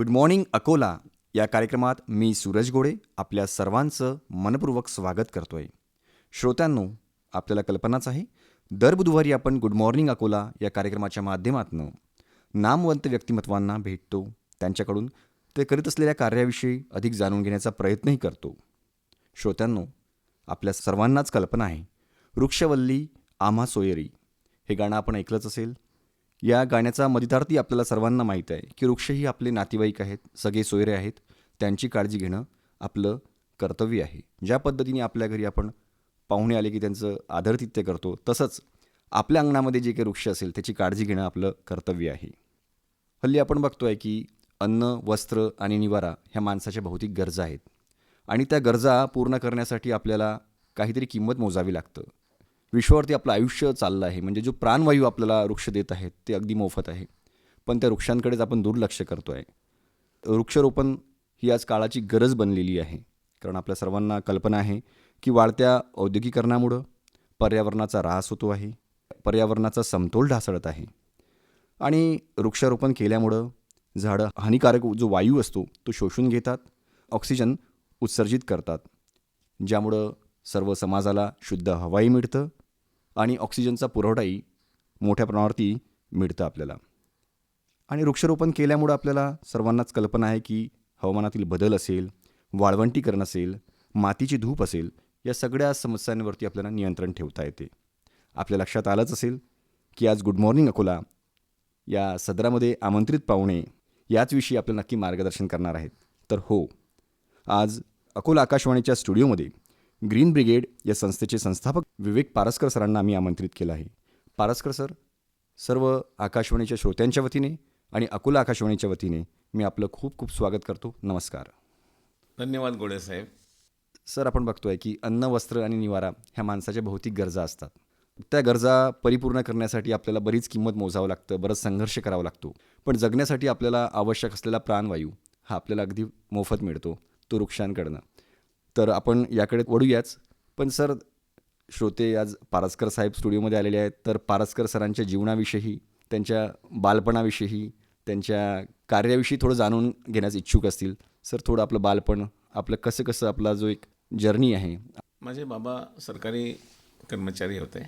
Good morning Akola. या कार्यक्रमात मी सूरज गोडे आपल्या सर्वांचं मनपूर्वक स्वागत करतोय. श्रोत्यांनो आपल्याला कल्पनाच आहे दर बुधवारी आपण गुड मॉर्निंग अकोला या कार्यक्रमाच्या माध्यमातून नामवंत व्यक्तिमत्वांना भेटतो. त्यांच्याकडून ते करीत असलेल्या कार्याविषयी अधिक जाणून घेण्याचा प्रयत्नही करतो. श्रोत्यांनो आपल्या सर्वांनाच कल्पना आहे वृक्षवल्ली आम्हा सोयरी हे गाणं आपण ऐकलंच असेल या गाण्याचा मदितार्थी आपल्याला सर्वांना माहीत आहे की वृक्षही आपले नातेवाईक आहेत सगळे सोयरे आहेत त्यांची काळजी घेणं आपलं कर्तव्य आहे. ज्या पद्धतीने आपल्या घरी आपण पाहुणे आले की त्यांचं आदरतिथ्य करतो तसंच आपल्या अंगणामध्ये जे काही वृक्ष असेल त्याची काळजी घेणं आपलं कर्तव्य आहे. हल्ली आपण बघतो आहे की अन्न वस्त्र आणि निवारा ह्या माणसाच्या भौतिक गरजा आहेत. आणि त्या गरजा पूर्ण करण्यासाठी आपल्याला काहीतरी किंमत मोजावी लागतं. विश्वावरती आपलं आयुष्य चाललं आहे. म्हणजे जो प्राणवायू आपल्याला वृक्ष देत आहेत ते अगदी मोफत आहे. पण त्या वृक्षांकडेच आपण दुर्लक्ष करतो आहे वृक्षारोपण ही आज काळाची गरज बनलेली आहे. कारण आपल्या सर्वांना कल्पना आहे की वाढत्या औद्योगिकरणामुळं पर्यावरणाचा ऱ्हास होतो आहे. पर्यावरणाचा समतोल ढासळत आहे. आणि वृक्षारोपण केल्यामुळं झाडं हानिकारक जो वायू असतो तो शोषून घेतात ऑक्सिजन उत्सर्जित करतात. ज्यामुळं सर्व समाजाला शुद्ध हवाही मिळतं आणि ऑक्सिजनचा पुरवठाही मोठ्या प्रमाणावरती मिळतं आपल्याला. आणि वृक्षारोपण केल्यामुळं आपल्याला सर्वांनाच कल्पना आहे की हवामानातील बदल असेल वाळवंटीकरण असेल मातीची धूप असेल या सगळ्या समस्यांवरती आपल्याला नियंत्रण ठेवता येते. आपल्या लक्षात आलंच असेल की आज गुड मॉर्निंग अकोला. या सदरामध्ये आमंत्रित पाहुणे याचविषयी आपलं नक्की मार्गदर्शन करणार आहेत. तर हो आज अकोला आकाशवाणीच्या स्टुडिओमध्ये ग्रीन ब्रिगेड या संस्थेचे संस्थापक विवेक पारसकर सरांना आम्ही आमंत्रित केलं आहे. पारसकर सर सर्व आकाशवाणीच्या श्रोत्यांच्या वतीने आणि अकोला आकाशवाणीच्या वतीने मी आपलं खूप खूप स्वागत करतो. नमस्कार. धन्यवाद गोडे साहेब. सर आपण बघतोय की अन्न वस्त्र आणि निवारा ह्या माणसाच्या भौतिक गरजा असतात. त्या गरजा परिपूर्ण करण्यासाठी आपल्याला बरीच किंमत मोजावं लागतं बरंच संघर्ष करावा लागतो. पण जगण्यासाठी आपल्याला आवश्यक असलेला प्राणवायू हा आपल्याला अगदी मोफत मिळतो तो वृक्षांकडनं. तर आपण याकडे वळूयाच. पण सर श्रोते आज पारसकर साहेब स्टुडिओमध्ये आलेले आहेत. तर पारसकर सरांच्या जीवनाविषयी त्यांच्या बालपणाविषयी त्यांच्या कार्याविषयी थोडं जाणून घेण्यास इच्छुक असतील. सर थोडं आपलं बालपण आपलं कसं कसं आपला जो एक जर्नी आहे. माझे बाबा सरकारी कर्मचारी होते.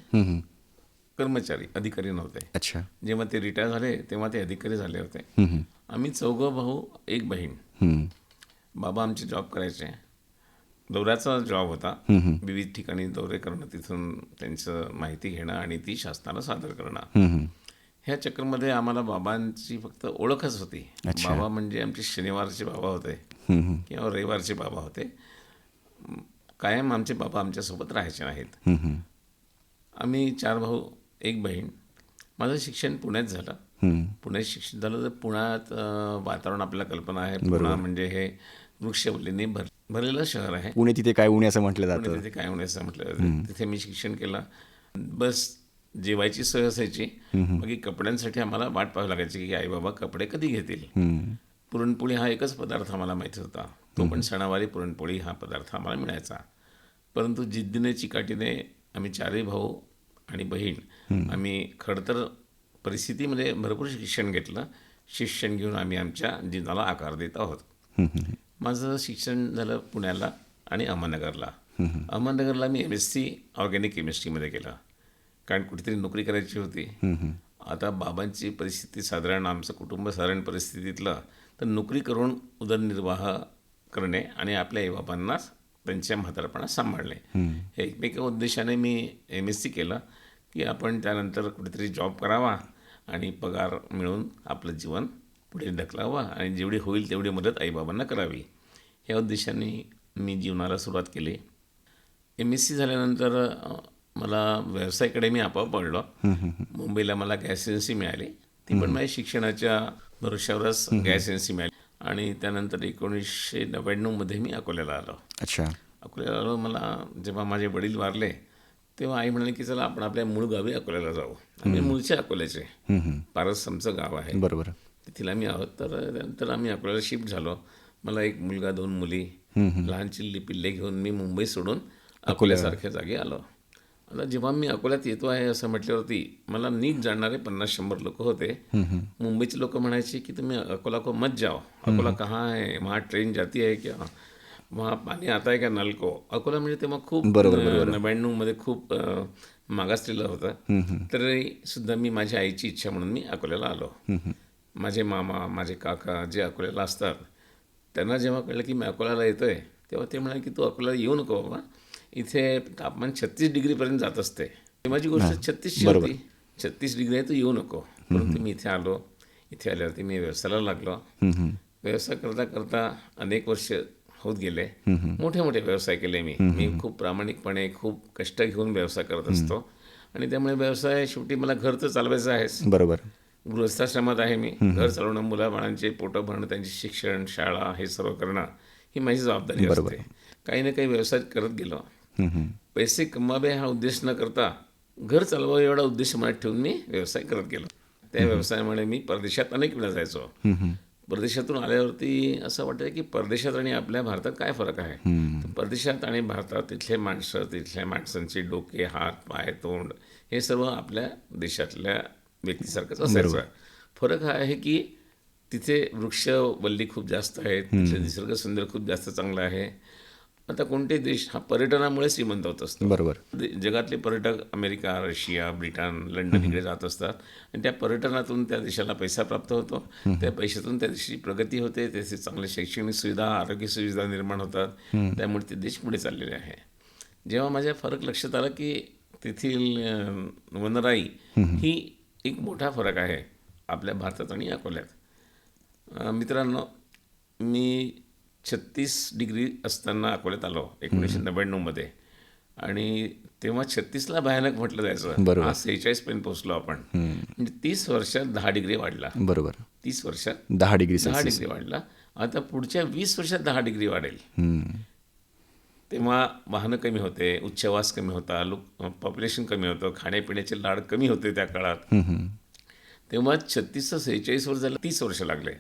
कर्मचारी अधिकारी नव्हते. अच्छा. जेव्हा ते रिटायर झाले तेव्हा ते अधिकारी झाले होते. आम्ही चौघं भाऊ एक बहीण. बाबा आमचे जॉब करायचे. दौऱ्याचा जॉब होता. विविध ठिकाणी दौरे करणं तिथून त्यांचं माहिती घेणं आणि ती शासनाला सादर करणं. ह्या चक्करमध्ये आम्हाला बाबांची फक्त ओळखच होती बाबा म्हणजे आमचे शनिवारचे बाबा होते. किंवा रविवारचे बाबा होते कायम आमचे बाबा आमच्यासोबत राहायचे नाहीत. आम्ही चार भाऊ एक बहीण माझं शिक्षण पुण्यात झालं. पुण्यात शिक्षण झालं तर पुण्यात वातावरण आपल्याला कल्पना आहे पुणा म्हणजे हे वृक्षवल्लीने भर भरलेलं शहर आहे. पुणे तिथे काय उणे असं म्हटलं जातं? तिथे काय होण्याचं म्हटलं जातं. तिथे मी शिक्षण केलं. बस जेवायची सोय असायची. बाकी कपड्यांसाठी आम्हाला वाट पाहावी लागायची की आई बाबा कपडे कधी घेतील. पुरणपोळी हा एकच पदार्थ आम्हाला माहिती होता. तो पण सणावारी पुरणपोळी हा पदार्थ आम्हाला मिळायचा. परंतु जिद्दीने चिकाटीने आम्ही चारही भाऊ आणि बहीण आम्ही खडतर परिस्थितीमध्ये भरपूर शिक्षण घेतलं. शिक्षण घेऊन आम्ही आमच्या जीवनाला आकार देत आहोत. माझं शिक्षण झालं पुण्याला आणि अहमदनगरला. अहमदनगरला मी एम एस सी ऑर्गॅनिक केमिस्ट्रीमध्ये केलं. कारण कुठेतरी नोकरी करायची होती. आता बाबांची परिस्थिती साधारण आमचं कुटुंब साधारण परिस्थितीतलं तर नोकरी करून उदरनिर्वाह करणे आणि आपल्या आईबाबांना त्यांच्या म्हातारपणात सांभाळणे. हे एकमेका उद्देशाने मी एम एस सी केलं की आपण त्यानंतर कुठेतरी जॉब करावा आणि पगार मिळून आपलं जीवन पुढे ढकलावं आणि जेवढी होईल तेवढी मदत आईबाबांना करावी. या उद्देशाने मी जीवनाला सुरुवात केली. एम एस सी झाल्यानंतर मला व्यवसायाकडे मी आपोआप पडलो. मुंबईला मला गॅस एजन्सी मिळाली. ती पण माझ्या शिक्षणाच्या भरोश्यावरच गॅस एजन्सी मिळाली. आणि त्यानंतर एकोणीसशे नव्याण्णवमध्ये मी अकोल्याला आलो. अच्छा. अकोल्याला आलो मला जेव्हा माझे वडील वारले तेव्हा आई म्हणाली की चला आपण आपल्या मूळ गावी अकोल्याला जाऊ. आम्ही मूळचे अकोल्याचे. पारस आमचं गाव आहे. बरोबर. तिथील आम्ही आहोत. तर त्यानंतर आम्ही अकोल्याला शिफ्ट झालो. मला एक मुलगा दोन मुली लहान चिल्ली पिल्ले घेऊन मी मुंबई सोडून अकोल्यासारख्या जागी आलो. आता जेव्हा मी अकोल्यात येतो आहे असं म्हटल्यावरती मला नीट जाणणारे पन्नास शंभर लोक होते. मुंबईचे लोक म्हणायचे की तुम्ही अकोला को मत जाओ. अकोला कहाँ है? वहाँ ट्रेन जाती है क्या? वहाँ पाणी आता आहे का नल को? अकोला म्हणजे तेव्हा खूप नव्याण्णवमध्ये खूप मागासलेलं होतं. तरी सुद्धा मी माझ्या आईची इच्छा म्हणून मी अकोल्याला आलो. माझे मामा माझे काका जे अकोल्याला असतात त्यांना जेव्हा कळलं की मी अकोल्याला येतोय तेव्हा ते म्हणाले की तू अकोल्याला येऊ नको बाबा. इथे तापमान छत्तीस डिग्रीपर्यंत जात असते. माझी गोष्ट छत्तीसची होती छत्तीस डिग्री आहे तू येऊ नको. परंतु मी इथे आलो. इथे आल्यावरती मी व्यवसायाला लागलो. व्यवसाय करता करता अनेक वर्ष होत गेले. मोठे मोठे व्यवसाय केले मी. मी खूप प्रामाणिकपणे खूप कष्ट घेऊन व्यवसाय करत असतो. आणि त्यामुळे व्यवसाय शेवटी मला घर तर चालवायचं आहेच. बरोबर. गृहस्थाश्रमात आहे मी. घर चालवणं मुलाबाळांचे पोटं भरणं त्यांचे शिक्षण शाळा हे सर्व करणं ही माझी जबाबदारी असते. काही ना काही व्यवसाय करत गेलो. पैसे कमावे हा उद्देश न करता घर चालवावं एवढा उद्देश मनात ठेवून मी व्यवसाय करत गेलो. त्या व्यवसायामुळे मी परदेशात अनेक वेळा जायचो. परदेशातून आल्यावरती असं वाटतं की परदेशात आणि आपल्या भारतात काय फरक आहे? परदेशात आणि भारतात तिथले माणसं तिथल्या माणसांचे डोके हात पाय तोंड हे सर्व आपल्या देशातल्या व्यक्तीसारखंच असायचं. फरक हा आहे की तिथे वृक्षवल्ली खूप जास्त आहेत तिथले निसर्ग सुंदर खूप जास्त चांगला आहे. आता कोणते देश हा पर्यटनामुळे श्रीमंत होत असतो बरोबर. जगातले पर्यटक अमेरिका रशिया ब्रिटन लंडन इकडे जात असतात. आणि त्या पर्यटनातून त्या देशाला पैसा प्राप्त होतो. त्या पैशातून त्या देशाची प्रगती होते. त्याचे चांगले शैक्षणिक सुविधा आरोग्य सुविधा निर्माण होतात. त्यामुळे ते देश पुढे चाललेले आहे. जेव्हा माझ्या फरक लक्षात आला की तेथील वनराई ही एक मोठा फरक आहे आपल्या भारतात आणि अकोल्यात मित्रांनो मी छत्तीस डिग्री असताना अकोल्यात आलो एकोणीसशे नव्याण्णवमध्ये. आणि तेव्हा छत्तीसला भयानक म्हटलं जायचं. बरोबर. आज सेहेचाळीसपर्यंत पोहोचलो आपण. म्हणजे तीस वर्षात दहा डिग्री वाढला. बरोबर. तीस वर्षात दहा डिग्री दहा डिग्री वाढला. आता पुढच्या वीस वर्षात दहा डिग्री वाढेल. तेव्हा वाहनं कमी होते उच्चवास कमी होता लोक पॉप्युलेशन कमी होतं खाण्यापिण्याचे लाड कमी होते त्या काळात. तेव्हा छत्तीसचं सेहेचाळीस वर्ष झालं तीस वर्ष लागले.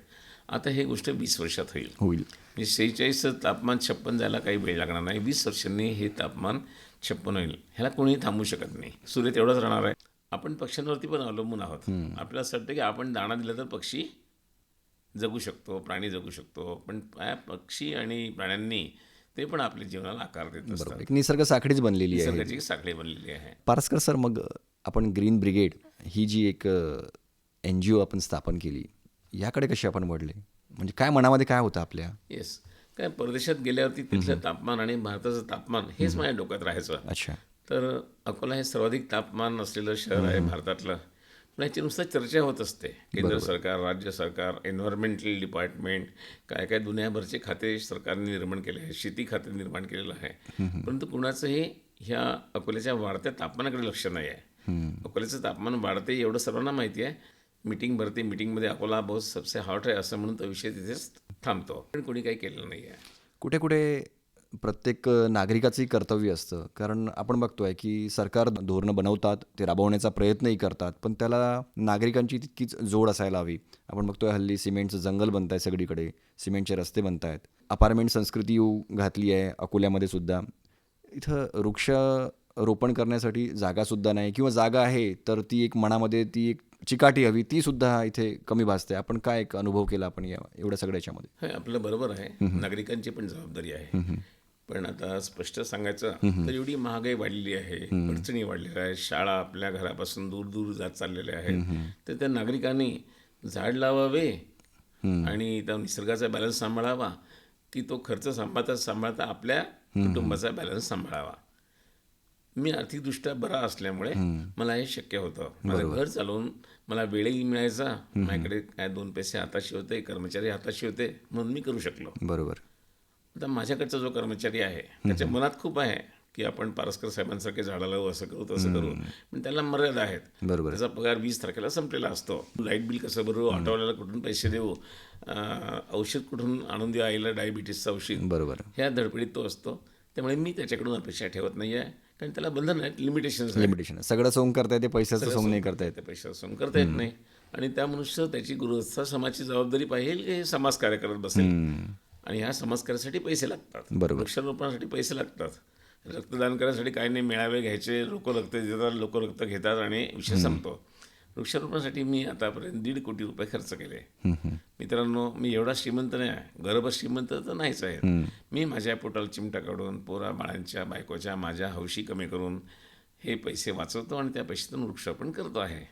आता हे गोष्ट वीस वर्षात होईल. होईल. म्हणजे सेहेचाळीसचं तापमान छप्पन जायला काही वेळ लागणार नाही. वीस वर्षांनी हे तापमान छप्पन होईल. ह्याला कोणीही थांबू शकत नाही. सूर्य तेवढाच राहणार आहे. आपण पक्ष्यांवरती पण अवलंबून आहोत. आपल्याला असं वाटतं की आपण दाणा दिला तर पक्षी जगू शकतो प्राणी जगू शकतो. पण पक्षी आणि प्राण्यांनी ते पण आपल्या जीवनाला आकार देत असतात. एक निसर्ग साखळीच बनलेली आहे. निसर्गाची साखळी बनलेली आहे. पारसकर सर मग आपण ग्रीन ब्रिगेड ही जी एक एन जी ओ आपण स्थापन केली याकडे कशी आपण वळले? म्हणजे काय मनामध्ये काय होतं आपल्या? येस काय परदेशात गेल्यावरती तिथलं तापमान आणि भारताचं तापमान हेच माझ्या डोक्यात राहायचं. अच्छा. तर अकोला हे सर्वाधिक तापमान असलेलं शहर आहे भारतातलं. पण याची नुसतं चर्चा होत असते. केंद्र सरकार राज्य सरकार एन्व्हायरमेंटल डिपार्टमेंट काय काय दुनियाभरचे खाते सरकारने निर्माण केले आहे शेती खाते निर्माण केलेलं आहे. परंतु कुणाचंही ह्या अकोल्याच्या वाढत्या तापमानाकडे लक्ष नाही आहे. अकोल्याचं तापमान वाढते एवढं सर्वांना माहिती आहे. मीटिंग भरते मीटिंगमध्ये अकोला बहुत सबसे हॉट आहे असं म्हणून तो विषय तिथेच थांबतो. पण कोणी काही केलेलं नाही आहे कुठे कुठे प्रत्येक नागरिकाचंही कर्तव्य असतं. कारण आपण बघतोय की सरकार धोरणं बनवतात ते राबवण्याचा प्रयत्नही करतात पण त्याला नागरिकांची तितकीच जोड असायला हवी. आपण बघतोय हल्ली सिमेंटचं जंगल बनत आहे सगळीकडे सिमेंटचे रस्ते बनत आहेत अपार्टमेंट संस्कृती येऊ घातली आहे अकोल्यामध्ये सुद्धा. इथं वृक्ष रोपण करण्यासाठी जागासुद्धा नाही किंवा जागा आहे तर ती एक मनामध्ये ती एक चिकाटी हवी ती सुद्धा इथे कमी भासते. आपण काय एक अनुभव केला आपण या एवढ्या सगळ्याच्यामध्ये हे आपलं बरोबर आहे. नागरिकांची पण जबाबदारी आहे. पण आता स्पष्ट सांगायचं तर एवढी महागाई वाढलेली आहे अडचणी वाढलेल्या आहेत शाळा आपल्या घरापासून दूर दूर जात चाललेल्या आहेत. तर त्या नागरिकांनी झाड लावावे आणि त्या निसर्गाचा बॅलन्स सांभाळावा. की तो खर्च सांभाळता सांभाळता आपल्या कुटुंबाचा बॅलन्स सांभाळावा. मी आर्थिकदृष्ट्या बरा असल्यामुळे मला हे शक्य होतं. माझं घर चालवून मला वेळही मिळायचा. माझ्याकडे काय दोन पैसे हाताशी होते कर्मचारी हाताशी होते म्हणून मी करू शकलो. बरोबर. आता माझ्याकडचा जो कर्मचारी आहे त्याच्या मनात खूप आहे की आपण पारस्कर साहेबांसारखे झाडं लावू असं करू तसं करू. पण त्याला मर्यादा आहेत. बरोबर. त्याचा पगार वीस तारखेला संपलेला असतो. लाइट बिल कसं भरू ऑटोवाल्याला कुठून पैसे देऊ औषध कुठून आणून देऊ आईला डायबिटीसचं औषध. बरोबर. ह्या धडपडीत तो असतो. त्यामुळे मी त्याच्याकडून अपेक्षा ठेवत नाही आहे कारण त्याला बंधन आहेत लिमिटेशन्स आहेत. लिमिटेशन सगळं सोंग करता येते पैशाचं सोंग नाही करता येत. ते पैसे सम करता येत नाही. आणि त्या मनुष्य त्याची गृहस्थ समाजाची जबाबदारी पाहिजे की हे समाज कार्य करत बसेल आणि ह्या समाज कार्यासाठी पैसे लागतात. बरोबर. वृक्षारोपणासाठी पैसे लागतात. रक्तदान करण्यासाठी काही नाही मेळावे घ्यायचे लोक रक्त देतात लोक रक्त घेतात आणि विषय संपतो. वृक्षारोपणासाठी मी आतापर्यंत दीड कोटी रुपये खर्च केले. मित्रांनो मी एवढा श्रीमंत नाही आहे. गर्भ श्रीमंत तर नाहीच आहे. मी माझ्या पोटाला चिमटा काढून पोरा बाळांच्या बायकोच्या माझ्या हौशी कमी करून हे पैसे वाचवतो आणि त्या पैशातून वृक्षारोपण करतो आहे.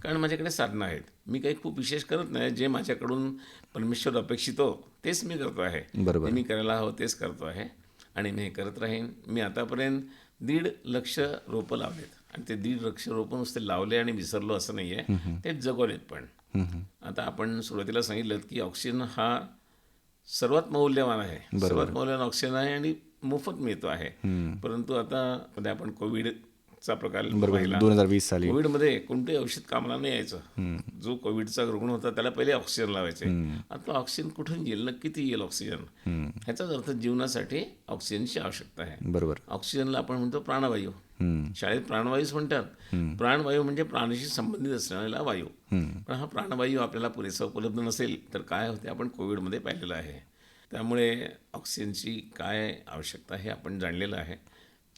कारण माझ्याकडे साधनं आहेत. मी काही खूप विशेष करत नाही. जे माझ्याकडून परमेश्वर अपेक्षितो तेच मी करतो आहे. बरोबर. मी करायला हवं तेच करतो आहे. आणि मी हे करत राहीन. मी आतापर्यंत दीड लक्ष रोपं लावलेत. आणि ते दीड लक्ष रोपं नुसते लावले आणि विसरलो असं नाही आहे ते जगवलेत पण. आता आपण सुरुवातीला सांगितलं की ऑक्सिजन हा सर्वात मौल्यवान आहे. सर्वात मौल्यवान ऑक्सिजन आहे आणि मोफत मिळतो आहे. परंतु आता मध्ये आपण कोविडचा प्रकार दोन हजार वीस साली. कोविडमध्ये कोणतेही औषध कामाला नाही यायचं. जो कोविडचा रुग्ण होता त्याला पहिले ऑक्सिजन लावायचे. आता ऑक्सिजन कुठून येईल ना किती येईल ऑक्सिजन ह्याचाच अर्थ जीवनासाठी ऑक्सिजनची आवश्यकता आहे. बरोबर. ऑक्सिजनला आपण म्हणतो प्राणवायू. शाळेत प्राणवायूच म्हणतात. प्राणवायू म्हणजे प्राणाशी संबंधित असलेला वायू. पण हा प्राणवायू आपल्याला पुरेसा उपलब्ध नसेल तर काय होते आपण कोविडमध्ये पाहिलेलं आहे. त्यामुळे ऑक्सिजनची काय आवश्यकता हे आपण जाणलेलं आहे.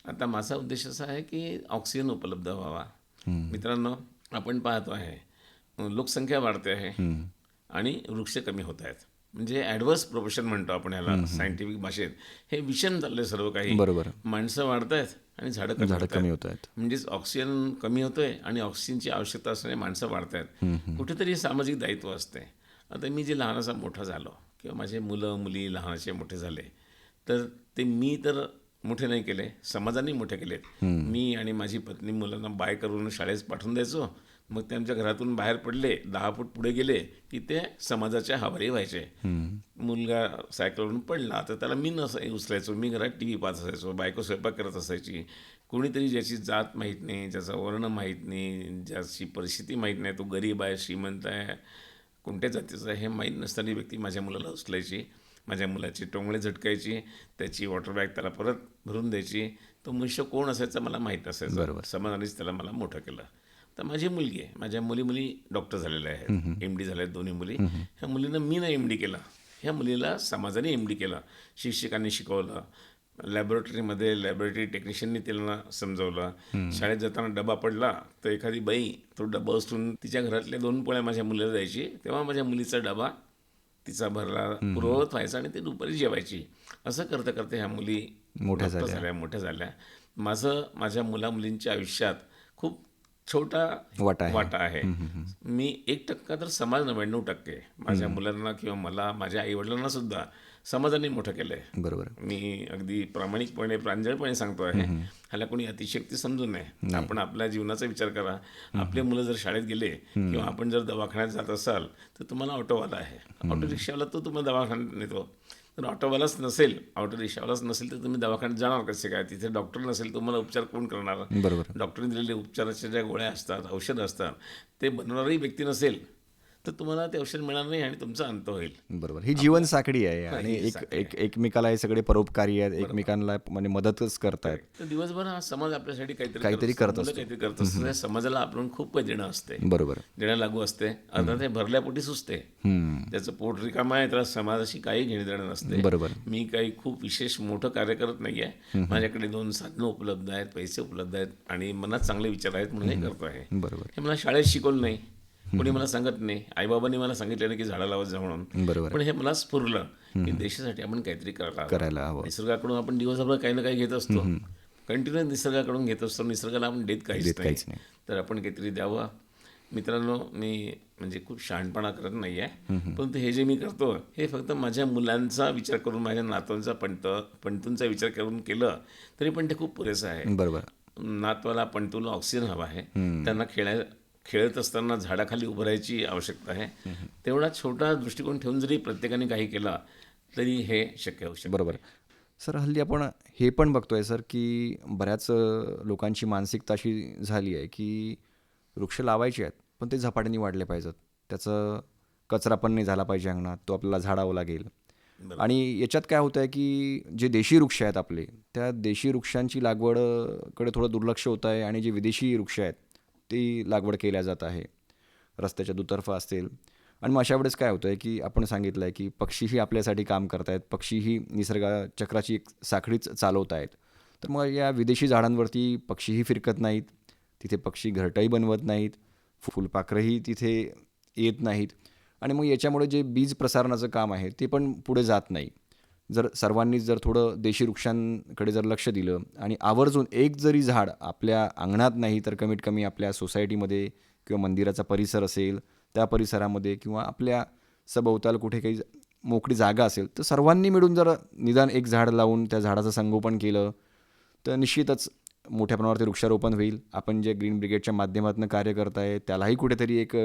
आता माझा उद्देश असा आहे की ऑक्सिजन उपलब्ध व्हावा. मित्रांनो आपण पाहतो आहे लोकसंख्या वाढते आहे आणि वृक्ष कमी होत आहेत. म्हणजे ॲडव्हर्स प्रोफेशन म्हणतो आपण ह्याला सायंटिफिक भाषेत. हे विषम चाललंय सर्व काही. बरोबर. माणसं वाढत आहेत आणि झाडं कमी झाडं होत कमी होत आहेत. म्हणजेच ऑक्सिजन कमी होतोय आणि ऑक्सिजनची आवश्यकता असणारे माणसं वाढत आहेत. कुठेतरी सामाजिक दायित्व असते. आता मी जे लहानाचा मोठा झालो किंवा माझे मुलं मुली लहानाचे मोठे झाले तर ते मी तर मोठे नाही केले समाजाने मोठे केलेत. मी आणि माझी पत्नी मुलांना बाय करून शाळेत पाठवून द्यायचो. मग ते आमच्या घरातून बाहेर पडले दहा फूट पुढे गेले की ते समाजाच्या हवारी व्हायचे. मुलगा सायकलवरून पडला तर त्याला मी नस उचलायचो मी घरात टी व्ही पाहत असायचो बायको स्वयंपाक करत असायची. कोणीतरी ज्याची जात माहीत नाही ज्याचा वर्ण माहीत नाही ज्याची परिस्थिती माहीत नाही तो गरीब आहे श्रीमंत आहे कोणत्या जातीचा आहे हे माहीत नसताना व्यक्ती माझ्या मुलाला उचलायची. माझ्या मुलाची टोंगळे झटकायची त्याची वॉटर बॅग त्याला परत भरून द्यायची. तो मनुष्य कोण असायचा मला माहीत नसायचं समाजानेच त्याला मला मोठं केलं. तर माझी मुलगी आहे. माझ्या मुली मुली डॉक्टर झालेल्या आहेत एम डी झाल्या आहेत दोन्ही मुली. ह्या मुलीनं मी नाही एम डी केलं. ह्या मुलीला समाजाने एम डी केलं. शिक्षकांनी शिकवलं. लॅबोरेटरीमध्ये लॅबोरेटरी टेक्निशियननी त्यांना समजवलं. शाळेत जाताना डबा पडला तर एखादी बाई तो डबा उचलून तिच्या घरातल्या दोन पोळ्या माझ्या मुलीला द्यायची. तेव्हा माझ्या मुलीचा डबा तिचा भरला पुरवत व्हायचा आणि ती दुपारी जेवायची. असं करता करता ह्या मुली मोठ्या झाल्या. मोठ्या झाल्या. माझं माझ्या मुला मुलींच्या आयुष्यात खूप छोटा वाटा आहे. वाटा आहे. मी एक टक्का तर समाज नव्याण्णव टक्के. माझ्या मुलांना किंवा मला माझ्या आईवडिलांना सुद्धा समाजाने मोठं केलंय. बरोबर. मी अगदी प्रामाणिकपणे प्रांजळपणे सांगतो आहे ह्याला कोणी अतिशक्ती समजू नये. आपण आपल्या जीवनाचा विचार करा. आपले मुलं जर शाळेत गेले किंवा आपण जर दवाखान्यात जात असाल तर तुम्हाला ऑटोवाला आहे. ऑटो रिक्षावाला तो तुम्हाला दवाखान्यात नेतो. तर ऑटोवालाच नसेल ऑटो रिक्षावालाच नसेल तर तुम्ही दवाखान्यात जाणार कसे काय? तिथे डॉक्टर नसेल तुम्हाला उपचार कोण करणार? बरोबर. डॉक्टरने दिलेले उपचाराच्या ज्या गोळ्या असतात औषधं असतात ते बनवणारी व्यक्ती नसेल. तर तुम्हाला ते औषध मिळणार नाही आणि तुमचा अंत होईल. बरोबर. ही जीवन साखळी आहे आणि एक एक एकमेकाला हे सगळे परोपकारी आहेत एकमेकांना म्हणजे मदतच करतायत. तर दिवसभर हा समाज आपल्यासाठी काहीतरी काहीतरी करत मुलं काहीतरी करत असतं. त्या समाजाला आपण खूप काही देणं असते. बरोबर. देणं लागू असते. अर्थात हे भरल्यापोटी सुचते. हम्म. त्याचं पोट रिकाम आहे त्याला समाजाशी काही घेणे देणं नसते. बरोबर. मी काही खूप विशेष मोठं कार्य करत नाही आहे. माझ्याकडे दोन साधनं उपलब्ध आहेत पैसे उपलब्ध आहेत आणि मनात चांगले विचार आहेत म्हणून हे करतो आहे. बरोबर. हे मला शाळेत शिकवलं नाही. कोणी मला सांगत नाही आईबाबांनी मला सांगितलं नाही की झाडं लावत जा म्हणून. बरोबर. पण हे मला स्फुरलं की देशासाठी आपण काहीतरी करायला हवं. करायला हवं. निसर्गाकडून आपण दिवसभर काही ना काही घेत असतो. कंटिन्यू निसर्गाकडून घेत असतो. निसर्गाला आपण देत काहीच नाही. तर आपण काहीतरी द्यावं. मित्रांनो मी म्हणजे खूप शहाणपणा करत नाही आहे परंतु हे जे मी करतो हे फक्त माझ्या मुलांचा विचार करून माझ्या नातवांचा पंत पंतूंचा विचार करून केलं तरी पण ते खूप पुरेसं आहे. बरोबर. नातवाला पंतूला ऑक्सिजन हवा आहे. त्यांना खेळाय खेळत असताना झाडाखाली उभं राहायची आवश्यकता आहे. तेवढा छोटा दृष्टिकोन ठेवून जरी प्रत्येकाने काही केला तरी हे शक्य होऊ शकतं. बरोबर. सर हल्ली आपण हे पण बघतोय सर की बऱ्याच लोकांची मानसिकता अशी झाली आहे की वृक्ष लावायचे आहेत पण ते झपाट्याने वाढले पाहिजेत. त्याचं कचरा पण नाही झाला पाहिजे अंगणात तो आपल्याला झाडावं लागेल. आणि याच्यात काय होतं आहे की जे देशी वृक्ष आहेत आपले त्या देशी वृक्षांची लागवडकडे थोडं दुर्लक्ष होत आहे आणि जे विदेशी वृक्ष आहेत ती लागवड केल्या जात आहे. रस्त्याच्या दुतर्फा असतील. आणि मग अशा वेळेस काय होतं आहे की आपण सांगितलं आहे की पक्षीही आपल्यासाठी काम करत आहेत पक्षीही निसर्गा चक्राची एक साखळीच चालवत आहेत. तर मग या विदेशी झाडांवरती पक्षीही फिरकत नाहीत तिथे पक्षी घरटंही बनवत नाहीत फुलपाखरंही तिथे येत नाहीत. आणि मग याच्यामुळे जे बीज प्रसारणाचं काम आहे ते पण पुढे जात नाही. जर सर्वांनीच जर थोडं देशी वृक्षांकडे जर लक्ष दिलं आणि आवर्जून एक जरी झाड आपल्या अंगणात नाही तर कमीत कमी आपल्या सोसायटीमध्ये किंवा मंदिराचा परिसर असेल त्या परिसरामध्ये किंवा आपल्या सभोवताल कुठे काही मोकळी जागा असेल तर सर्वांनी मिळून जर निदान एक झाड लावून त्या झाडाचं संगोपन केलं तर निश्चितच मोठ्या प्रमाणावरती वृक्षारोपण होईल. आपण जे ग्रीन ब्रिगेडच्या माध्यमातून कार्य करताय त्यालाही कुठेतरी एक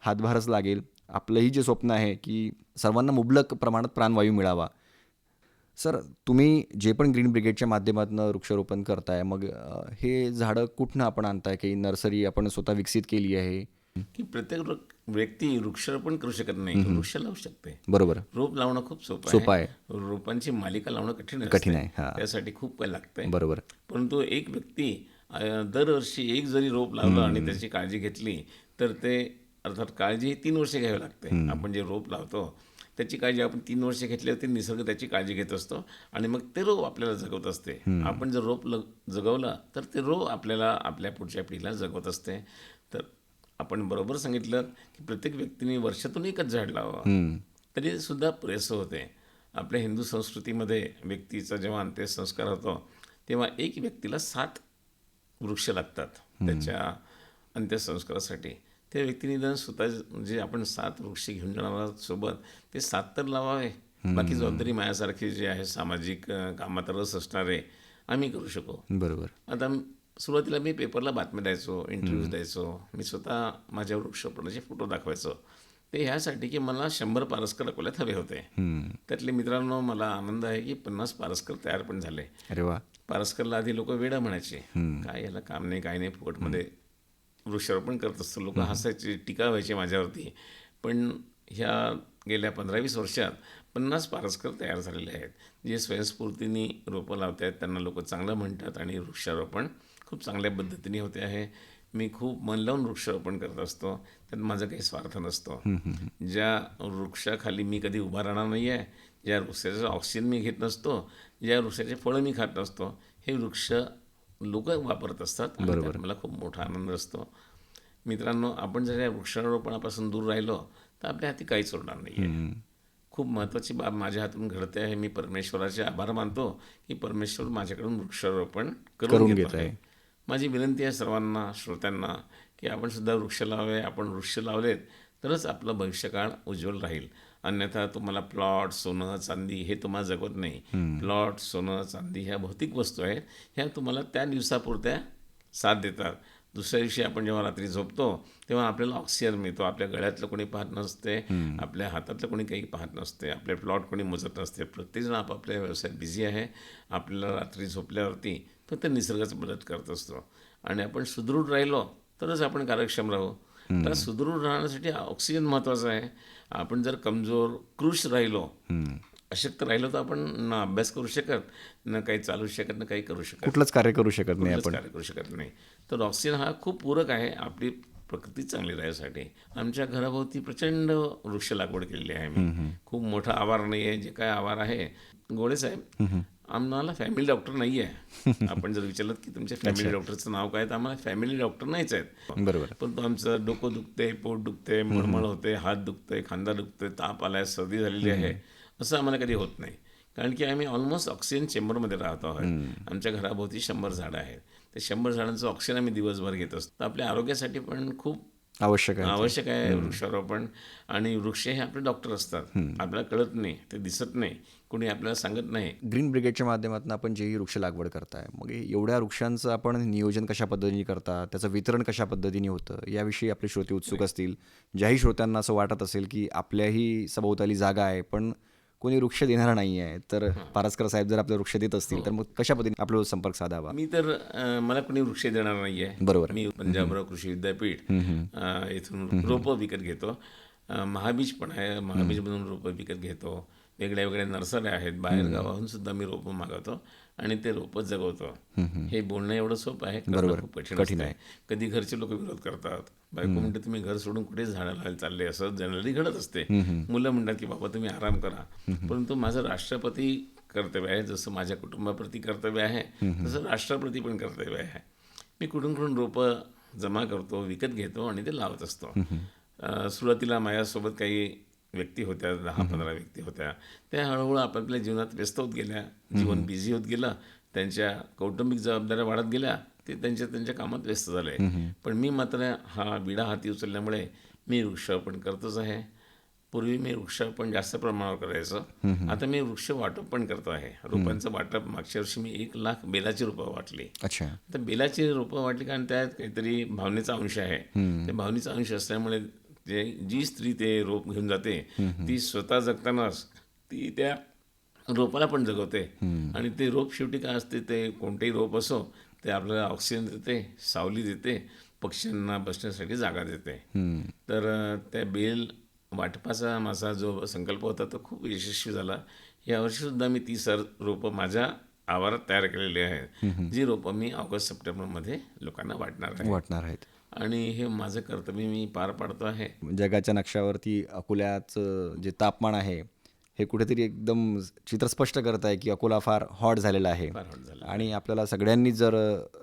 हातभारच लागेल. आपलंही जे स्वप्न आहे की सर्वांना मुबलक प्रमाणात प्राणवायू मिळावा. सर तुम्ही जे पण ग्रीन ब्रिगेडच्या माध्यमातून वृक्षारोपण करताय मग अ, हे झाडं कुठनं आपण आणताय? काही नर्सरी आपण स्वतः विकसित केली आहे? की प्रत्येक वृक- व्यक्ती वृक्षारोपण करू शकत नाही. वृक्ष लावू शकते. बरोबर. रोप लावणं खूप सोपं सोपं आहे. रोपांची मालिका लावणं कठीण कठीण. आहे, हा. त्यासाठी खूप वेळ लागतंय बरोबर. परंतु एक व्यक्ती अं, दरवर्षी एक जरी रोप लावलं आणि त्याची काळजी घेतली तर ते अर्थात काळजी ही तीन वर्षे घ्यावी लागते. आपण जे रोप लावतो त्याची काळजी आपण तीन वर्षे घेतल्यावरती निसर्ग त्याची काळजी घेत असतो. आणि मग ते रोप आपल्याला जगवत असते. आपण जर रोप ल जगवलं तर ते रोप आपल्याला आपल्या पुढच्या पिढीला जगवत असते. तर आपण बरोबर सांगितलं की प्रत्येक व्यक्तीने वर्षातून एकच झाड लावावं. तरी सुद्धा पुरेसं होते. आपल्या हिंदू संस्कृतीमध्ये व्यक्तीचा जेव्हा अंत्यसंस्कार होतो तेव्हा एक व्यक्तीला सात वृक्ष लागतात त्याच्या अंत्यसंस्कारासाठी. त्या व्यक्तीने जर स्वतः जे आपण सात वृक्ष घेऊन जाणार आहोत सोबत ते सात तर लावावे. बाकी जबाबदारी माझ्यासारखी जे आहे सामाजिक कामात रस असणारे आम्ही करू शकू. बरोबर. आता सुरुवातीला मी पेपरला बातम्या द्यायचो इंटरव्ह्यूज द्यायचो मी स्वतः माझ्या वृक्षारोपणाचे फोटो दाखवायचो. ते ह्यासाठी की मला शंभर पारस्कर अकोल्यात हवे होते. त्यातले मित्रांनो मला आनंद आहे की पन्नास पारस्कर तयार पण झाले. अरे वा. पारस्करला आधी लोक वेडा म्हणायचे. काय याला काम नाही काय नाही फुकटमध्ये वृक्षारोपण करत असतो. लोक हसायचे टीका व्हायचे माझ्यावरती. पण ह्या गेल्या पंधरा वीस वर्षात पन्नास पारस्कर तयार झालेले आहेत. जे स्वयंस्फूर्तीने रोपं लावत आहेत त्यांना लोक चांगलं म्हणतात आणि वृक्षारोपण खूप चांगल्या पद्धतीने होते आहे. मी खूप मन लावून वृक्षारोपण करत असतो. त्यात माझा काही स्वार्थ नसतो. ज्या वृक्षाखाली मी कधी उभा राहणार नाही आहे ज्या वृक्षाचं ऑक्सिजन मी घेत नसतो ज्या वृक्षाचे फळं मी खात नसतो हे वृक्ष लोक वापरत असतात त्यात मला खूप मोठा आनंद असतो. मित्रांनो आपण जर या वृक्षारोपणापासून दूर राहिलो तर आपल्या हाती काहीच उरणार नाही आहे खूप महत्त्वाची बाब माझ्या हातून घडते आहे. मी परमेश्वराचे आभार मानतो की परमेश्वर माझ्याकडून वृक्षारोपण करून घेत आहे. माझी विनंती आहे सर्वांना श्रोत्यांना की आपण सुद्धा वृक्ष लावावे आपण वृक्ष लावलेत तरच आपलं भविष्यकाळ उज्ज्वल राहील. अन्यथा तुम्हाला प्लॉट सोनं चांदी हे तुम्हाला जगवत नाही. प्लॉट सोनं चांदी ह्या भौतिक वस्तू आहेत. ह्या तुम्हाला त्या दिवसापुरत्या साथ देतात. दुसऱ्या दिवशी आपण जेव्हा रात्री झोपतो तेव्हा आपल्याला ऑक्सिजन मिळतो. आपल्या गळ्यातलं कोणी पाहत नसते आपल्या हातातलं कोणी काही पाहत नसते आपले प्लॉट कोणी मोजत नसते. प्रत्येकजण आपापल्या व्यवसायात बिझी आहे. आपल्याला रात्री झोपल्यावरती फक्त निसर्गाची मदत करत असतो. आणि आपण सुदृढ राहिलो तरच आपण कार्यक्षम राहू. तर सुदृढ राहण्यासाठी ऑक्सिजन महत्त्वाचा आहे. आपण जर कमजोर कृश राहिलो अशक्त राहिलो तर आपण ना अभ्यास करू शकत ना काही चालू शकत ना काही करू शकत. कुठलंच कार्य करू शकत नाही आपण. कार्य करू शकत नाही. तर ऑक्सिजन हा खूप पूरक आहे आपली प्रकृती चांगली राहण्यासाठी. आमच्या घराभोवती प्रचंड वृक्ष लागवड केलेली आहे मी खूप मोठा आवार नाही आहे जे काय आवार आहे गोळे साहेब आम्हाला फॅमिली डॉक्टर नाही आहे आपण जर विचारलं की तुमच्या फॅमिली डॉक्टरचं नाव काय तर आम्हाला फॅमिली डॉक्टर नाहीच आहेत. बरोबर. पण तो आमचं डोकं दुखते पोट दुखते मळमळ होते हात दुखते खांदा दुखते ताप आलाय सर्दी झालेली आहे. असं आम्हाला कधी होत नाही. कारण की आम्ही ऑलमोस्ट ऑक्सिजन चेंबरमध्ये राहत आहोत. आमच्या घराभोवती शंभर झाडं आहेत. ते शंभर झाडांचं ऑक्सिजन आम्ही दिवसभर घेत असतो. तर आपल्या आरोग्यासाठी पण खूप आवश्यक आहे आवश्यक आहे वृक्षारोपण. आणि वृक्ष हे आपले डॉक्टर असतात. आपल्याला कळत नाही ते दिसत नाही. कोणी आपल्याला सांगत नाही. ग्रीन ब्रिगेडच्या माध्यमातून आपण जेही वृक्ष लागवड करताय मग एवढ्या वृक्षांचं आपण नियोजन कशा पद्धतीने करता त्याचं वितरण कशा पद्धतीने होतं याविषयी आपले श्रोते उत्सुक असतील. ज्याही श्रोत्यांना असं वाटत असेल की आपल्याही सभोवताली जागा आहे पण कोणी वृक्ष देणारा नाही आहे तर पारसकर साहेब जर आपले वृक्ष देत असतील तर मग कशा पद्धतीने आपला संपर्क साधावा? मी तर मला कोणी वृक्ष देणार नाही आहे बरोबर. मी पंजाबराव कृषी विद्यापीठ इथून रोपं विकत घेतो. महाबीज पण आहे महाबीजमधून रोपं विकत घेतो. वेगळ्या वेगळ्या नर्सऱ्या आहेत बाहेर गावाहून सुद्धा मी रोपं मागवतो. आणि ते रोपं जगवतो. हे बोलणं एवढं सोपं आहे खूप कठीण कठीण आहे. कधी घरचे लोक विरोध करतात. बायको म्हणते तुम्ही घर सोडून कुठे झाडं लावायला चालले असं? जनरली घडत असते. मुलं म्हणतात की बाबा तुम्ही आराम करा. परंतु माझं राष्ट्रपती कर्तव्य आहे जसं माझ्या कुटुंबाप्रती कर्तव्य आहे तसं राष्ट्राप्रती पण कर्तव्य आहे. मी कुठून कुठून रोपं जमा करतो विकत घेतो आणि ते लावत असतो. सुरुवातीला माझ्यासोबत काही व्यक्ती होत्या दहा पंधरा व्यक्ती होत्या. त्या हळूहळू आपापल्या जीवनात व्यस्त होत गेल्या. जीवन बिझी होत गेलं. त्यांच्या कौटुंबिक जबाबदाऱ्या वाढत गेल्या. ते त्यांच्या त्यांच्या कामात व्यस्त झाले. पण मी मात्र हा विडा हाती उचलल्यामुळे मी वृक्षारोपण करतच आहे. पूर्वी मी वृक्षारोपण जास्त प्रमाणावर करायचं. आता मी वृक्ष वाटप पण करतो आहे. रोपांचं वाटप मागच्या वर्षी मी एक लाख बेलाची रोपं वाटली. अच्छा. तर बेलाची रोपं वाटली कारण त्यात काहीतरी भावनेचा अंश आहे. ते भावनेचा अंश असल्यामुळे जे जी स्त्री ते रोप घेऊन जाते ती स्वतः जगतानाच ती त्या रोपाला पण जगवते. आणि ते रोप शेवटी काय असते ते कोणतेही रोप असो ते आपल्याला ऑक्सिजन देते सावली देते पक्ष्यांना बसण्यासाठी जागा देते. तर त्या बेल वाटपाचा माझा जो संकल्प होता तो खूप यशस्वी झाला. यावर्षी सुद्धा मी ती सर रोपं माझ्या आवारात तयार केलेली आहेत. जी रोपं मी ऑगस्ट सप्टेंबरमध्ये लोकांना वाटणार आहे वाटणार आहेत. आणि हे माझं कर्तव्य मी पार पाडतो आहे. जगाच्या नक्षावरती अकोल्याचं जे तापमान आहे हे कुठेतरी एकदम चित्र स्पष्ट करत आहे की अकोला फार हॉट झालेला आहे. आणि आपल्याला सगळ्यांनी जर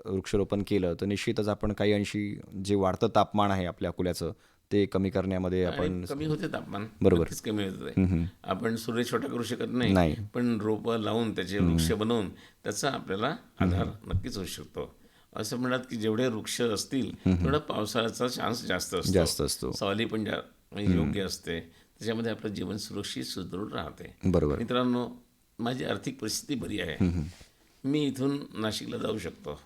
वृक्षारोपण केलं तर निश्चितच आपण काही अंशी जे वाढतं तापमान आहे आपल्या अकोल्याचं ते कमी करण्यामध्ये आपण कमी होते तापमान. बरोबर. कमी होते. आपण सूर्य छोटा करू शकत नाही नाही. पण रोपं लावून त्याचे वृक्ष बनवून त्याचा आपल्याला आधार नक्कीच होऊ शकतो. असं म्हणतात की जेवढे वृक्ष असतील तेवढा पावसाळ्याचा चान्स जास्त असतो. जास्त असतो. सावली पण म्हणजे योग्य असते त्याच्यामध्ये आपलं जीवन सुरक्षित सुदृढ राहते. बरोबर. मित्रांनो माझी आर्थिक परिस्थिती बरी आहे. मी इथून नाशिकला जाऊ शकतो.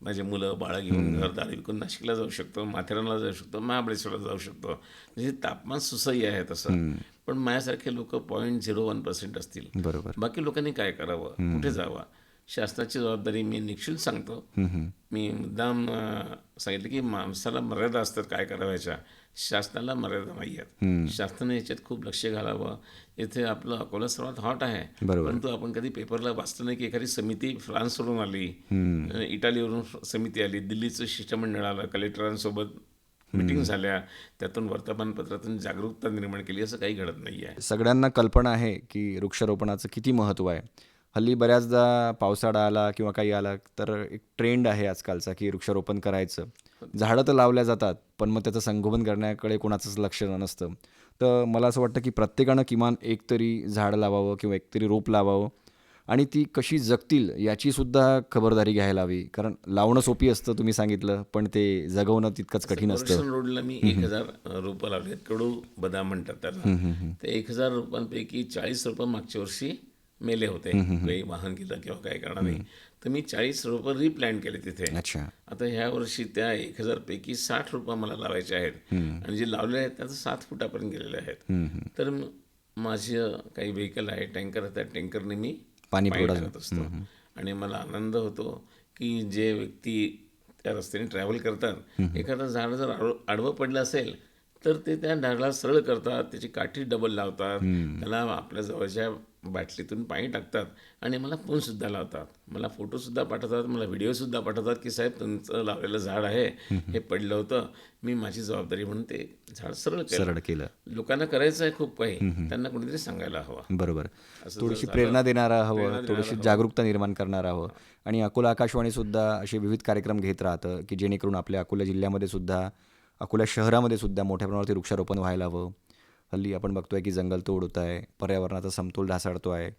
माझे मुलं बाळं घेऊन घरदार विकून नाशिकला जाऊ शकतो माथेरानला जाऊ शकतो महाबळेश्वरला जाऊ शकतो. म्हणजे तापमान सुसह्य आहे तसं. पण माझ्यासारखे लोक पॉईंट झिरो वन पर्सेंट असतील. बरोबर. बाकी लोकांनी काय करावं? कुठे जावं? शासनाची जबाबदारी मी निश्चित सांगतो. मी मुद्दाम सांगितलं की माणसाला मर्यादा असतात काय करावायच्या शासनाला मर्यादा नाही आहेत शासनाने याच्यात खूप लक्ष घालावं. इथे आपलं अकोला सर्वात हॉट आहे. परंतु आपण कधी पेपरला वाचलं नाही की एखादी समिती फ्रान्सवरून आली. इटालीवरून समिती आली. दिल्लीचं शिष्टमंडळ आलं. कलेक्टरांसोबत मिटिंग झाल्या. त्यातून वर्तमानपत्रातून जागरूकता निर्माण केली. असं काही घडत नाही आहे सगळ्यांना कल्पना आहे की वृक्षारोपणाचं किती महत्त्व आहे. हल्ली बऱ्याचदा पावसाळा आला किंवा काही आला तर एक ट्रेंड आहे आजकालचा की वृक्षारोपण करायचं. झाडं तर लावल्या जातात पण मग त्याचं संगोपन करण्याकडे कोणाचंच लक्ष नसतं. तर मला असं वाटतं की प्रत्येकानं किमान एक तरी झाड लावावं किंवा एक तरी रोप लावावं आणि ती कशी जगतील याचीसुद्धा खबरदारी घ्यायला हवी. कारण लावणं सोपी असतं तुम्ही सांगितलं पण ते जगवणं तितकंच कठीण असतं. रोडला मी एक हजार रोपं लावले कडू बदाम म्हणतात त्याला. ते एक हजार रोपांपैकी चाळीस रोपं मागच्या वर्षी मेले होते. काही वाहन गेलं किंवा काही कारणाने तर मी चाळीस रोपं रिप्लॅन केले तिथे. अच्छा. आता ह्या वर्षी त्या एक हजार पैकी साठ रोपं मला लावायचे आहेत. आणि जे लावले आहेत त्याचं सात फुटापर्यंत गेलेले आहेत. तर माझं काही व्हेकल आहे टँकर आहे त्या टँकरने मी पाणी टाकत असतो. आणि मला आनंद होतो की जे व्यक्ती त्या रस्त्याने ट्रॅव्हल करतात एखादं झाड जर आडवं आडवं पडलं असेल तर ते त्या झाडाला सरळ करतात त्याची काठी डबल लावतात. त्याला आपल्या जवळच्या बाटलीतून पाणी टाकतात आणि मला फोन सुद्धा लावतात. मला फोटो सुद्धा पाठवतात मला व्हिडिओ सुद्धा पाठवतात की साहेब तुमचं लावलेलं झाड आहे हे पडलं होतं. मी माझी जबाबदारी म्हणून ते झाड सरळ सरळ केलं. लोकांना करायचं आहे खूप काही. त्यांना कोणीतरी सांगायला हवं. बरोबर. थोडीशी प्रेरणा देणारा हवं थोडीशी जागरूकता निर्माण करणारा हवं आणि अकोला आकाशवाणीसुद्धा असे विविध कार्यक्रम घेत राहतं की जेणेकरून आपल्या अकोला जिल्ह्यामध्ये सुद्धा अकोला शहरामध्ये सुद्धा मोठ्या प्रमाणावरती वृक्षारोपण व्हायला हवं. हल्ली आपण बघतोय की जंगलतोड होत आहे पर्यावरणाचा समतोल ढासळतो आहे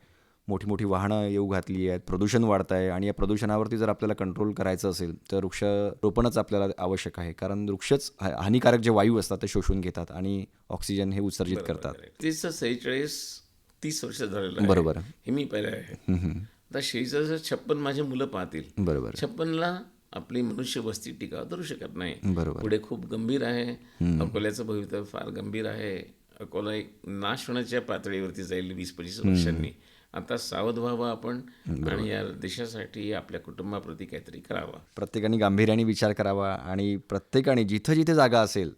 मोठी मोठी वाहनं येऊ घातली आहेत प्रदूषण वाढत आहे आणि या प्रदूषणावरती जर आपल्याला कंट्रोल करायचं असेल तर वृक्षारोपणच आपल्याला आवश्यक आहे. कारण वृक्षच हानिकारक जे वायू असतात ते शोषून घेतात आणि ऑक्सिजन हे उत्सर्जित करतात. तीस सेहेचाळीस तीस वर्ष झालेलं बरोबर. हे मी पाहिलं आहे. आता शेहेचाळीस छप्पन माझे मुलं पाहतील. बरोबर. छप्पनला आपली मनुष्य वस्ती टिकाव धरू शकत नाही. बरोबर. पुढे खूप गंभीर आहे. अकोल्याचं भवितव्य फार गंभीर आहे. अकोला एक नाश होण्याच्या पातळीवरती जाईल वीस पंचवीस वर्षांनी. आता सावध व्हावं आपण आणि या देशासाठी आपल्या कुटुंबाप्रती काहीतरी करावं. प्रत्येकाने गांभीर्याने विचार करावा आणि प्रत्येकाने जिथं जिथे जागा असेल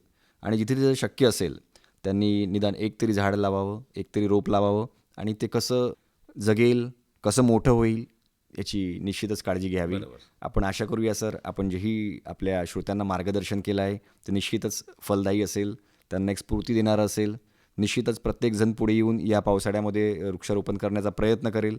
आणि जिथे जिथे शक्य असेल त्यांनी निदान एक तरी झाड लावावं एक तरी रोप लावावं आणि ते कसं जगेल कसं मोठं होईल याची निश्चितच काळजी घ्यावी. आपण आशा करूया सर आपण जेही आपल्या श्रोत्यांना मार्गदर्शन केलं आहे ते निश्चितच फलदायी असेल त्यांना एक स्फूर्ती देणारं असेल. निश्चितच प्रत्येकजण पुढे येऊन या पावसाळ्यामध्ये वृक्षारोपण करण्याचा प्रयत्न करेल.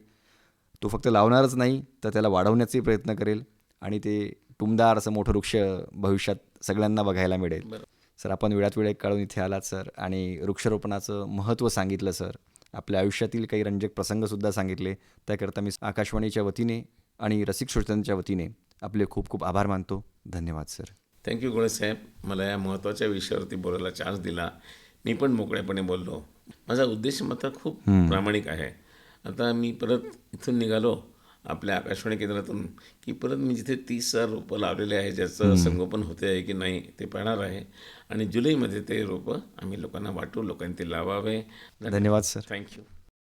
तो फक्त लावणारच नाही तर त्याला वाढवण्याचाही प्रयत्न करेल आणि ते टुमदार असं मोठं वृक्ष भविष्यात सगळ्यांना बघायला मिळेल. सर आपण वेळात वेळ काढून इथे आलात सर आणि वृक्षारोपणाचं महत्त्व सांगितलं सर. आपल्या आयुष्यातील काही रंजक प्रसंगसुद्धा सांगितले. त्याकरता मी आकाशवाणीच्या वतीने आणि रसिक श्रोत्यांच्या वतीने आपले खूप खूप आभार मानतो. धन्यवाद सर. थँक्यू गोळेसाहेब मला या महत्त्वाच्या विषयावरती बोलायला चान्स दिला. मी पण मोकळेपणे बोललो. माझा उद्देश मात्र खूप प्रामाणिक आहे. आता मी परत इथून निघालो आपल्या आकाशवाणी केंद्रातून की परत मी जिथे तीस हजार रोपं लावलेले आहे ज्याचं संगोपन होते आहे की नाही ते पाहणार आहे. आणि जुलैमध्ये ते रोपं आम्ही लोकांना वाटू लोकांनी ते लावावे. धन्यवाद. सर. थँक्यू